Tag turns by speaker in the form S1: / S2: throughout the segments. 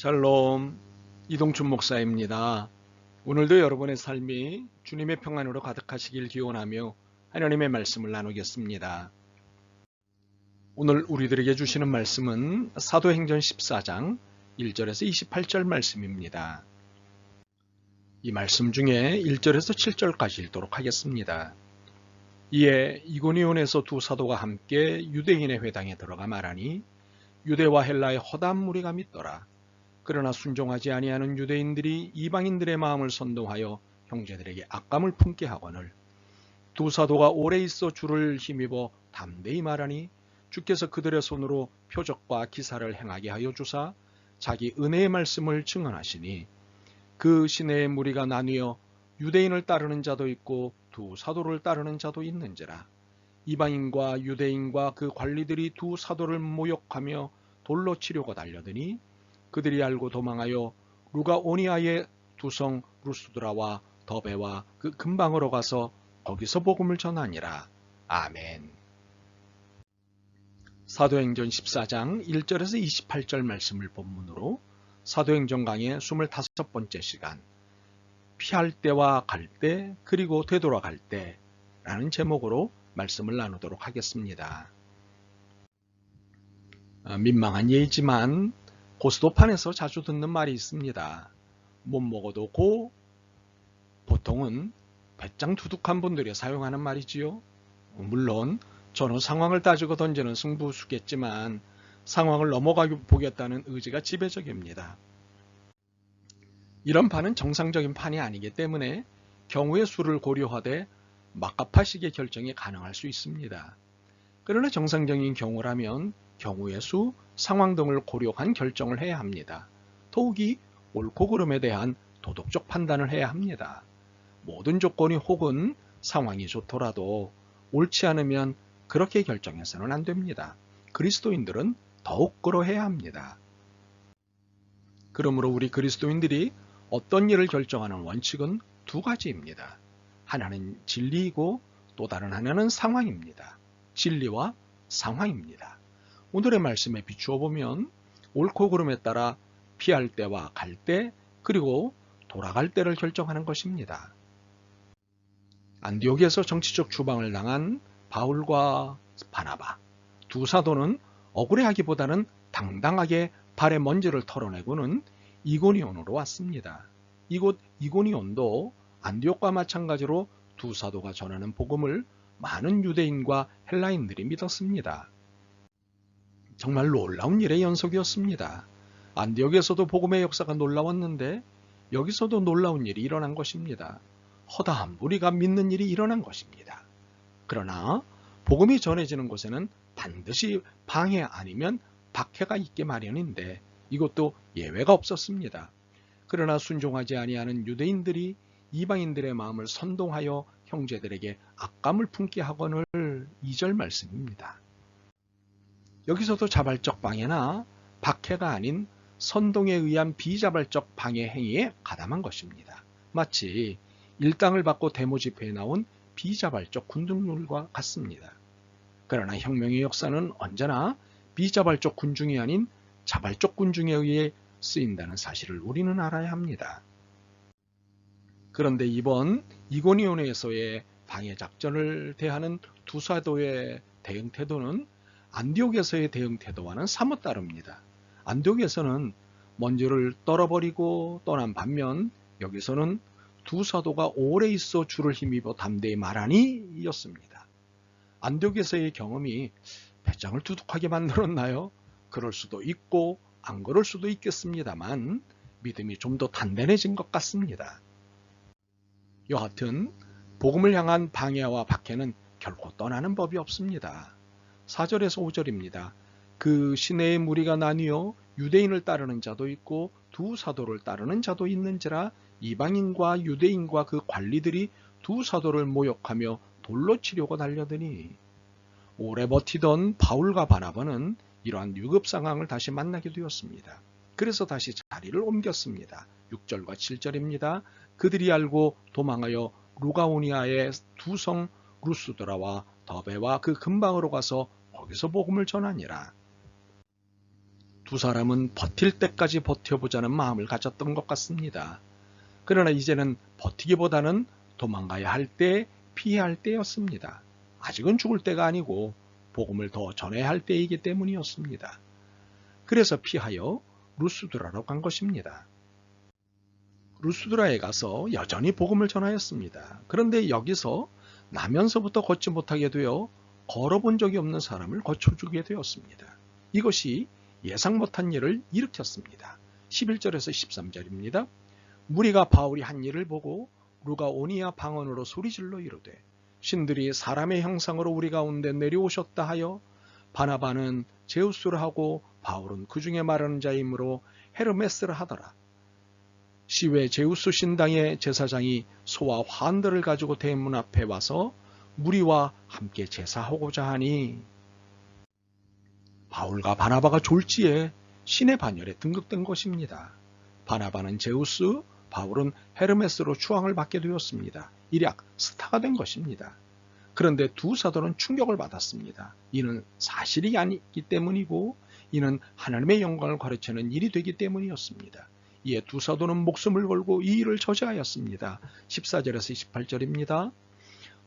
S1: 샬롬 이동춘 목사입니다. 오늘도 여러분의 삶이 주님의 평안으로 가득하시길 기원하며 하나님의 말씀을 나누겠습니다. 오늘 우리들에게 주시는 말씀은 사도행전 14장 1절에서 28절 말씀입니다. 이 말씀 중에 1절에서 7절까지 읽도록 하겠습니다. 이에 이고니온에서 두 사도가 함께 유대인의 회당에 들어가 말하니 유대와 헬라의 허담 무리가 믿더라. 그러나 순종하지 아니하는 유대인들이 이방인들의 마음을 선동하여 형제들에게 악감을 품게 하거늘. 두 사도가 오래 있어 주를 힘입어 담대히 말하니 주께서 그들의 손으로 표적과 기사를 행하게 하여 주사 자기 은혜의 말씀을 증언하시니 그 시내의 무리가 나뉘어 유대인을 따르는 자도 있고 두 사도를 따르는 자도 있는지라. 이방인과 유대인과 그 관리들이 두 사도를 모욕하며 돌로 치려고 달려드니 그들이 알고 도망하여 루가오니아의 두성 루스드라와 더베와 그 근방으로 가서 거기서 복음을 전하니라. 아멘. 사도행전 14장 1절에서 28절 말씀을 본문으로 사도행전 강의 25번째 시간 피할 때와 갈 때 그리고 되돌아갈 때 라는 제목으로 말씀을 나누도록 하겠습니다. 아, 민망한 예이지만 고스톱판에서 자주 듣는 말이 있습니다. 못 먹어도 고 보통은 배짱 두둑한 분들이 사용하는 말이지요. 물론 저는 상황을 따지고 던지는 승부수겠지만 상황을 넘어가 보겠다는 의지가 지배적입니다. 이런 판은 정상적인 판이 아니기 때문에 경우의 수를 고려하되 막가파식의 결정이 가능할 수 있습니다. 그러나 정상적인 경우라면 경우의 수, 상황 등을 고려한 결정을 해야 합니다. 더욱이 옳고 그름에 대한 도덕적 판단을 해야 합니다. 모든 조건이 혹은 상황이 좋더라도 옳지 않으면 그렇게 결정해서는 안 됩니다. 그리스도인들은 더욱 그러해야 합니다. 그러므로 우리 그리스도인들이 어떤 일을 결정하는 원칙은 두 가지입니다. 하나는 진리이고 또 다른 하나는 상황입니다. 진리와 상황입니다. 오늘의 말씀에 비추어 보면 옳고 그름에 따라 피할 때와 갈 때 그리고 돌아갈 때를 결정하는 것입니다. 안디옥에서 정치적 추방을 당한 바울과 바나바 두 사도는 억울해하기보다는 당당하게 발의 먼지를 털어내고는 이고니온으로 왔습니다. 이곳 이고니온도 안디옥과 마찬가지로 두 사도가 전하는 복음을 많은 유대인과 헬라인들이 믿었습니다. 정말 놀라운 일의 연속이었습니다. 안디옥에서도 복음의 역사가 놀라웠는데 여기서도 놀라운 일이 일어난 것입니다. 허다한 무리가 믿는 일이 일어난 것입니다. 그러나 복음이 전해지는 곳에는 반드시 방해 아니면 박해가 있게 마련인데 이것도 예외가 없었습니다. 그러나 순종하지 아니하는 유대인들이 이방인들의 마음을 선동하여 형제들에게 악감을 품게 하거늘 2절 말씀입니다. 여기서도 자발적 방해나 박해가 아닌 선동에 의한 비자발적 방해 행위에 가담한 것입니다. 마치 일당을 받고 데모 집회에 나온 비자발적 군중들과 같습니다. 그러나 혁명의 역사는 언제나 비자발적 군중이 아닌 자발적 군중에 의해 쓰인다는 사실을 우리는 알아야 합니다. 그런데 이번 이고니온에서의 방해 작전을 대하는 두사도의 대응 태도는 안디옥에서의 대응 태도와는 사뭇 다릅니다. 안디옥에서는 먼지를 떨어버리고 떠난 반면 여기서는 두 사도가 오래 있어 주를 힘입어 담대히 말하니 이었습니다. 안디옥에서의 경험이 배짱을 두둑하게 만들었나요? 그럴 수도 있고 안 그럴 수도 있겠습니다만 믿음이 좀 더 단단해진 것 같습니다. 여하튼 복음을 향한 방해와 박해는 결코 떠나는 법이 없습니다. 4절에서 5절입니다. 그 시내의 무리가 나뉘어 유대인을 따르는 자도 있고 두 사도를 따르는 자도 있는지라 이방인과 유대인과 그 관리들이 두 사도를 모욕하며 돌로 치려고 달려드니 오래 버티던 바울과 바나바는 이러한 유급 상황을 다시 만나게 되었습니다. 그래서 다시 자리를 옮겼습니다. 6절과 7절입니다. 그들이 알고 도망하여 루가오니아의 두 성 루스드라와 더베와 그 근방으로 가서 거기서 복음을 전하니라. 두 사람은 버틸 때까지 버텨보자는 마음을 가졌던 것 같습니다. 그러나 이제는 버티기보다는 도망가야 할 때, 피해야 할 때였습니다. 아직은 죽을 때가 아니고 복음을 더 전해야 할 때이기 때문이었습니다. 그래서 피하여 루스드라로 간 것입니다. 루스드라에 가서 여전히 복음을 전하였습니다. 그런데 여기서 나면서부터 걷지 못하게 되어 걸어본 적이 없는 사람을 거쳐주게 되었습니다. 이것이 예상 못한 일을 일으켰습니다. 11절에서 13절입니다. 무리가 바울이 한 일을 보고 루가 오니아 방언으로 소리질러 이르되 신들이 사람의 형상으로 우리 가운데 내려오셨다 하여 바나바는 제우스를 하고 바울은 그 중에 말하는 자이므로 헤르메스를 하더라. 시외 제우스 신당의 제사장이 소와 환들을 가지고 대문 앞에 와서 무리와 함께 제사하고자 하니 바울과 바나바가 졸지에 신의 반열에 등극된 것입니다. 바나바는 제우스, 바울은 헤르메스로 추앙을 받게 되었습니다. 일약 스타가 된 것입니다. 그런데 두 사도는 충격을 받았습니다. 이는 사실이 아니기 때문이고 이는 하나님의 영광을 가르치는 일이 되기 때문이었습니다. 이에 두 사도는 목숨을 걸고 이 일을 저지하였습니다. 14절에서 28절입니다.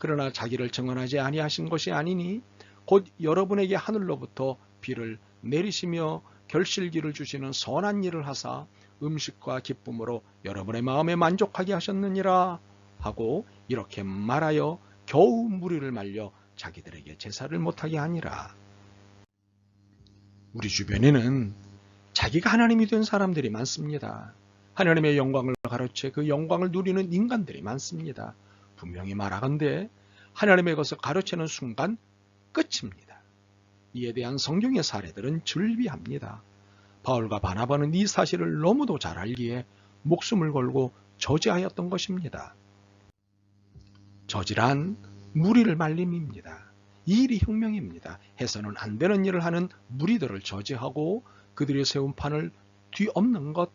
S1: 그러나 자기를 증언하지 아니하신 것이 아니니 곧 여러분에게 하늘로부터 비를 내리시며 결실기를 주시는 선한 일을 하사 음식과 기쁨으로 여러분의 마음에 만족하게 하셨느니라 하고 이렇게 말하여 겨우 무리를 말려 자기들에게 제사를 못하게 하니라. 우리 주변에는 자기가 하나님이 된 사람들이 많습니다. 하나님의 영광을 가르쳐 그 영광을 누리는 인간들이 많습니다. 분명히 말하건대 하나님의 것을 가르치는 순간 끝입니다. 이에 대한 성경의 사례들은 즐비합니다. 바울과 바나바는 이 사실을 너무도 잘 알기에 목숨을 걸고 저지하였던 것입니다. 저질한 무리를 말림입니다. 이 일이 혁명입니다. 해서는 안 되는 일을 하는 무리들을 저지하고 그들이 세운 판을 뒤엎는 것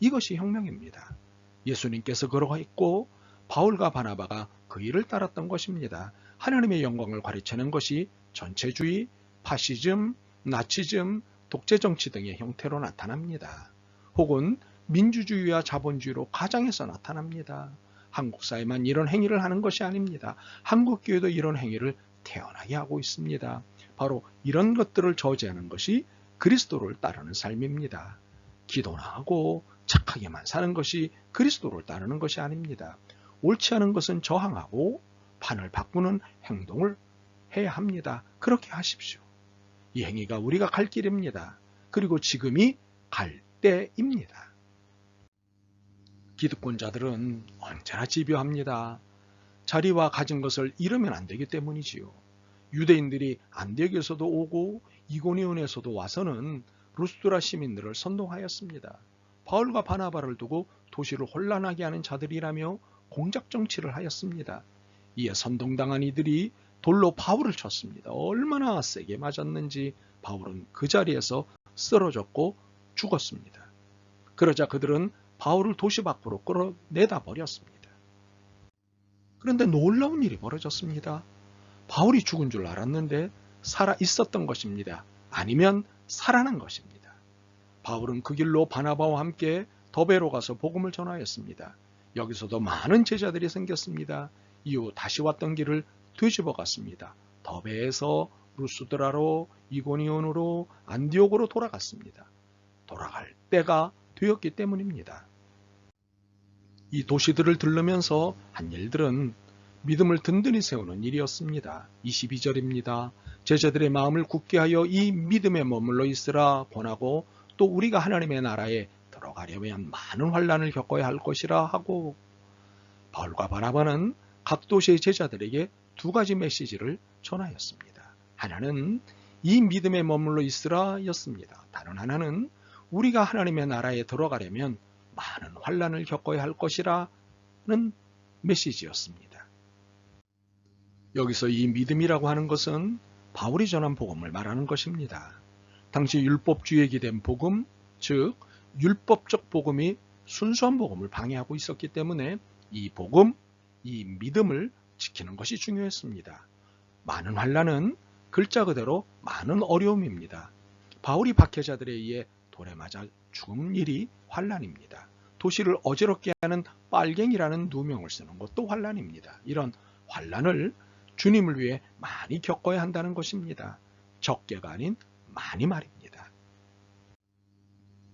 S1: 이것이 혁명입니다. 예수님께서 그러했고 바울과 바나바가 그 일을 따랐던 것입니다. 하나님의 영광을 가르치는 것이 전체주의, 파시즘, 나치즘, 독재정치 등의 형태로 나타납니다. 혹은 민주주의와 자본주의로 가장해서 나타납니다. 한국 사회만 이런 행위를 하는 것이 아닙니다. 한국 교회도 이런 행위를 태어나게 하고 있습니다. 바로 이런 것들을 저지하는 것이 그리스도를 따르는 삶입니다. 기도나 하고 착하게만 사는 것이 그리스도를 따르는 것이 아닙니다. 옳지 않은 것은 저항하고 판을 바꾸는 행동을 해야 합니다. 그렇게 하십시오. 이 행위가 우리가 갈 길입니다. 그리고 지금이 갈 때입니다. 기득권자들은 언제나 집요합니다. 자리와 가진 것을 잃으면 안 되기 때문이지요. 유대인들이 안디옥에서도 오고 이고니온에서도 와서는 루스드라 시민들을 선동하였습니다. 바울과 바나바를 두고 도시를 혼란하게 하는 자들이라며 공작 정치를 하였습니다. 이에 선동당한 이들이 돌로 바울을 쳤습니다. 얼마나 세게 맞았는지 바울은 그 자리에서 쓰러졌고 죽었습니다. 그러자 그들은 바울을 도시 밖으로 끌어내다 버렸습니다. 그런데 놀라운 일이 벌어졌습니다. 바울이 죽은 줄 알았는데 살아 있었던 것입니다. 아니면 살아난 것입니다. 바울은 그 길로 바나바와 함께 더베로 가서 복음을 전하였습니다. 여기서도 많은 제자들이 생겼습니다. 이후 다시 왔던 길을 뒤집어 갔습니다. 더베에서 루스드라로 이고니온으로 안디옥으로 돌아갔습니다. 돌아갈 때가 되었기 때문입니다. 이 도시들을 들르면서 한 일들은 믿음을 든든히 세우는 일이었습니다. 22절입니다. 제자들의 마음을 굳게 하여 이 믿음에 머물러 있으라 권하고 또 우리가 하나님의 나라에 들어가려면 많은 환란을 겪어야 할 것이라 하고 바울과 바나바는 각 도시의 제자들에게 두 가지 메시지를 전하였습니다. 하나는 이 믿음에 머물러 있으라 였습니다. 다른 하나는 우리가 하나님의 나라에 들어가려면 많은 환란을 겪어야 할 것이라는 메시지였습니다. 여기서 이 믿음이라고 하는 것은 바울이 전한 복음을 말하는 것입니다. 당시 율법주의에 기된 복음, 즉 율법적 복음이 순수한 복음을 방해하고 있었기 때문에 이 복음, 이 믿음을 지키는 것이 중요했습니다. 많은 환란은 글자 그대로 많은 어려움입니다. 바울이 박해자들에 의해 돌에 맞아 죽은 일이 환란입니다. 도시를 어지럽게 하는 빨갱이라는 누명을 쓰는 것도 환란입니다. 이런 환란을 주님을 위해 많이 겪어야 한다는 것입니다. 적게가 아닌 많이 말입니다.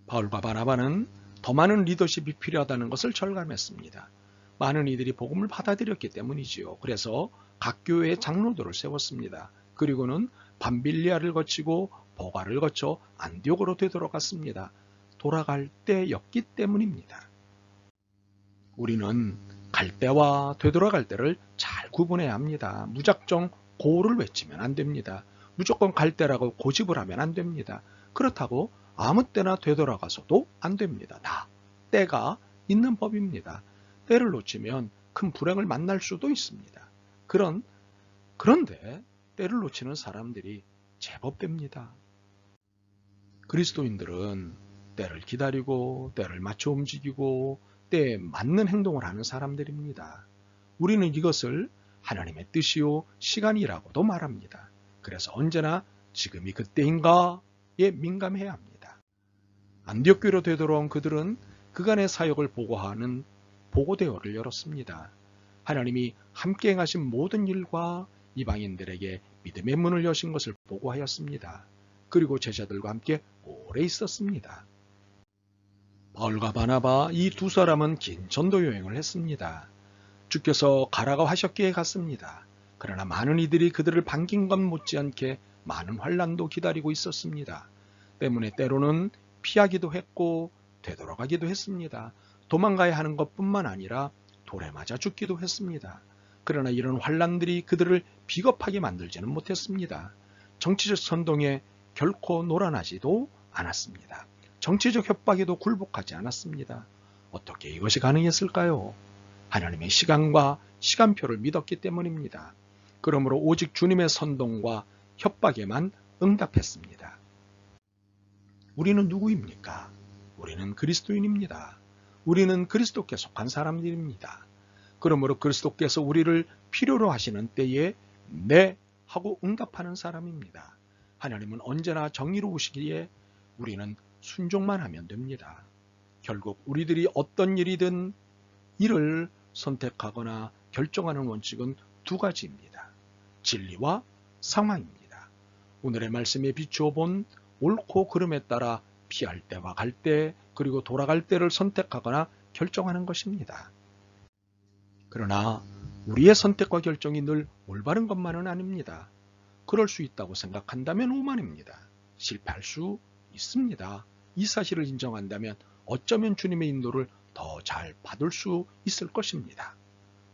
S1: 바울과 바나바는 더 많은 리더십이 필요하다는 것을 절감했습니다. 많은 이들이 복음을 받아들였기 때문이지요. 그래서 각 교회의 장로들을 세웠습니다. 그리고는 밤빌리아를 거치고 보가를 거쳐 안디옥으로 되돌아갔습니다. 돌아갈 때였기 때문입니다. 우리는 갈 때와 되돌아갈 때를 잘 구분해야 합니다. 무작정 고를 외치면 안 됩니다. 무조건 갈 때라고 고집을 하면 안 됩니다. 그렇다고 아무 때나 되돌아가서도 안 됩니다. 다 때가 있는 법입니다. 때를 놓치면 큰 불행을 만날 수도 있습니다. 그런 그런데 때를 놓치는 사람들이 제법 됩니다. 그리스도인들은 때를 기다리고 때를 맞춰 움직이고 때에 맞는 행동을 하는 사람들입니다. 우리는 이것을 하나님의 뜻이요 시간이라고도 말합니다. 그래서 언제나 지금이 그때인가에 민감해야 합니다. 안디옥교로 되돌아온 그들은 그간의 사역을 보고하는 보고대회를 열었습니다. 하나님이 함께 행하신 모든 일과 이방인들에게 믿음의 문을 여신 것을 보고하였습니다. 그리고 제자들과 함께 오래 있었습니다. 바울과 바나바 이 두 사람은 긴 전도 여행을 했습니다. 주께서 가라가 하셨기에 갔습니다. 그러나 많은 이들이 그들을 반긴 것 못지않게 많은 환란도 기다리고 있었습니다. 때문에 때로는 피하기도 했고 되돌아가기도 했습니다. 도망가야 하는 것뿐만 아니라 돌에 맞아 죽기도 했습니다. 그러나 이런 환란들이 그들을 비겁하게 만들지는 못했습니다. 정치적 선동에 결코 놀아나지도 않았습니다. 정치적 협박에도 굴복하지 않았습니다. 어떻게 이것이 가능했을까요? 하나님의 시간과 시간표를 믿었기 때문입니다. 그러므로 오직 주님의 선동과 협박에만 응답했습니다. 우리는 누구입니까? 우리는 그리스도인입니다. 우리는 그리스도께 속한 사람들입니다. 그러므로 그리스도께서 우리를 필요로 하시는 때에 네 하고 응답하는 사람입니다. 하나님은 언제나 정의로우시기에 우리는 순종만 하면 됩니다. 결국 우리들이 어떤 일이든 이를 선택하거나 결정하는 원칙은 두 가지입니다. 진리와 상황입니다. 오늘의 말씀에 비추어 본 옳고 그름에 따라 피할 때와 갈 때, 그리고 돌아갈 때를 선택하거나 결정하는 것입니다. 그러나 우리의 선택과 결정이 늘 올바른 것만은 아닙니다. 그럴 수 있다고 생각한다면 오만입니다. 실패할 수 있습니다. 이 사실을 인정한다면 어쩌면 주님의 인도를 더 잘 받을 수 있을 것입니다.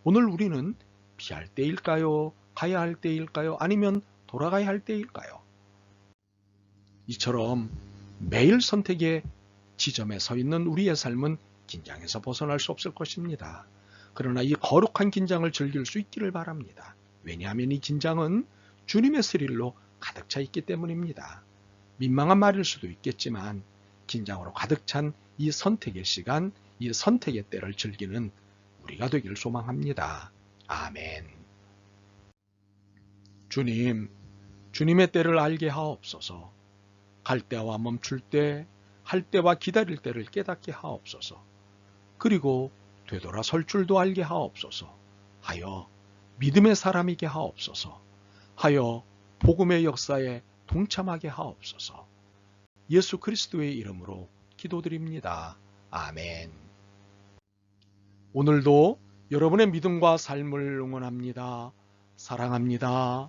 S1: 오늘 우리는 피할 때일까요? 가야 할 때일까요? 아니면 돌아가야 할 때일까요? 이처럼 매일 선택의 지점에 서 있는 우리의 삶은 긴장에서 벗어날 수 없을 것입니다. 그러나 이 거룩한 긴장을 즐길 수 있기를 바랍니다. 왜냐하면 이 긴장은 주님의 스릴로 가득 차 있기 때문입니다. 민망한 말일 수도 있겠지만 긴장으로 가득 찬 이 선택의 시간, 이 선택의 때를 즐기는 우리가 되기를 소망합니다. 아멘. 주님, 주님의 때를 알게 하옵소서. 갈 때와 멈출 때, 할 때와 기다릴 때를 깨닫게 하옵소서. 그리고 되돌아 설 줄도 알게 하옵소서. 하여 믿음의 사람이게 하옵소서. 하여 복음의 역사에 동참하게 하옵소서. 예수 그리스도의 이름으로 기도드립니다. 아멘. 오늘도 여러분의 믿음과 삶을 응원합니다. 사랑합니다.